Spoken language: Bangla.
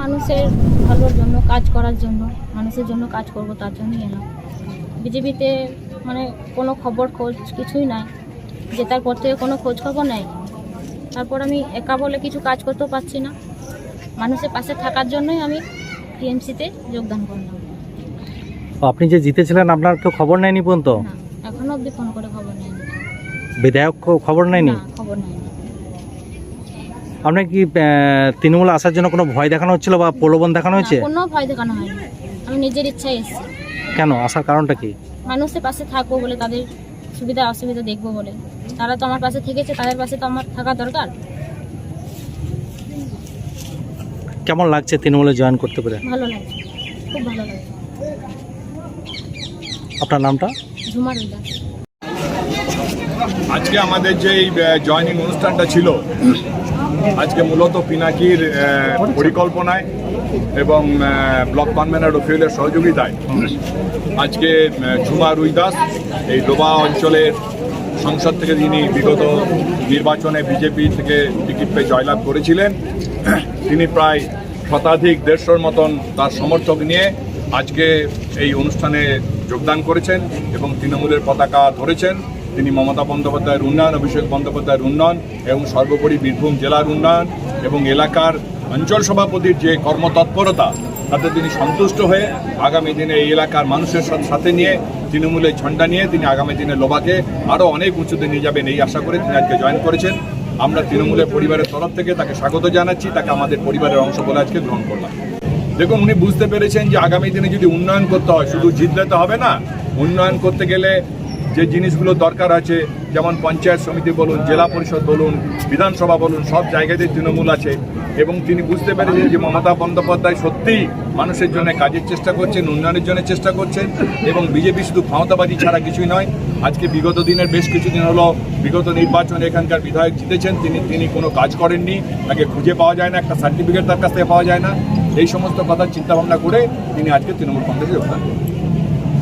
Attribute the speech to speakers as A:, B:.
A: মানুষের ভালোর জন্য কাজ করার জন্য মানুষের জন্য কাজ করব তার জন্যই এলাম। বিজেপিতে মানে কোনো খবর খোঁজ কিছুই নাই। জেতার পর থেকে কোনো খোঁজ খবর নেই। তারপর আমি একা বলে কিছু কাজ করতেও পারছি না। মানুষের পাশে থাকার জন্যই আমি টিএমসিতে যোগদান করলাম।
B: আপনি যে জিতেছিলেন আপনার কেউ খবর নেয়নি পর্যন্ত?
A: এখনও অবধি ফোন করে খবর নেয়নি
B: বিধায়ক খবর নেয়নি?
A: খবর নেয়নি
B: আপনার কি তৃণমূল আসার জন্য কোনো ভয় দেখানো হচ্ছিল বা প্রলোভন দেখানো হয়েছে?
A: কোনো ভয় দেখানো হয়নি। আমি নিজের ইচ্ছায় এসেছি।
B: কেন? আসার কারণটা কি?
A: মানুষের পাশে থাকব বলে তাদের সুবিধা অসুবিধা দেখব বলে। তারা তো আমার পাশে থেকেছে তাদের পাশে তো আমার থাকা দরকার।
B: কেমন লাগছে তৃণমূলে জয়েন করতে পেরে?
A: ভালো লাগছে। খুব ভালো লাগছে।
B: আপনার নামটা?
A: উল্লাস
C: আজকে আমাদের যে জয়নিং অনুষ্ঠানটা ছিল, আজকে মূলত পিনাকির পরিকল্পনায় এবং ব্লক কনভেনার রফিউলের সহযোগিতায়। আজকে ঝুমা রুইদাস, এই ডোবা অঞ্চলের সংসদ থেকে যিনি বিগত নির্বাচনে বিজেপি থেকে টিকিট পেয়ে জয়লাভ করেছিলেন, তিনি প্রায় শতাধিক দেড়শোর মতন তার সমর্থক নিয়ে আজকে এই অনুষ্ঠানে যোগদান করেছেন এবং তৃণমূলের পতাকা ধরেছেন। তিনি মমতা বন্দ্যোপাধ্যায়ের উন্নয়ন, অভিষেক বন্দ্যোপাধ্যায়ের উন্নয়ন এবং সর্বোপরি বীরভূম জেলার উন্নয়ন এবং এলাকার অঞ্চল সভাপতির যে কর্মতৎপরতা, তাতে তিনি সন্তুষ্ট হয়ে আগামী দিনে এই এলাকার মানুষের সাথে- নিয়ে তৃণমূলের ঝন্ডা নিয়ে তিনি আগামী দিনে লোবাকে আরও অনেক উঁচুতে নিয়ে যাবেন এই আশা করে তিনি আজকে জয়েন করেছেন। আমরা তৃণমূলের পরিবারের তরফ থেকে তাকে স্বাগত জানাচ্ছি, তাকে আমাদের পরিবারের অংশ বলে আজকে গ্রহণ করলাম। দেখুন, উনি বুঝতে পেরেছেন যে আগামী দিনে যদি উন্নয়ন করতে হয়, শুধু জিতলে তো হবে না, উন্নয়ন করতে গেলে যে জিনিসগুলো দরকার আছে, যেমন পঞ্চায়েত সমিতি বলুন, জেলা পরিষদ বলুন, বিধানসভা বলুন, সব জায়গাতে তৃণমূল আছে এবং তিনি বুঝতে পেরেছেন যে মমতা বন্দ্যোপাধ্যায় সত্যিই মানুষের জন্য কাজের চেষ্টা করছেন, উন্নয়নের জন্য চেষ্টা করছেন এবং বিজেপি শুধু ক্ষমতাবাদী ছাড়া কিছুই নয়, আজকে বিগত দিনের বেশ কিছুদিন হলো বিগত নির্বাচনে, এখানকার বিধায়ক জিতেছেন, তিনি তিনি কোনো কাজ করেননি, তাকে খুঁজে পাওয়া যায় না, একটা সার্টিফিকেট তার কাছ থেকে পাওয়া যায় না, এই সমস্ত কথা চিন্তা ভাবনা করে তিনি আজকে তৃণমূল কংগ্রেসে যোগদান করেন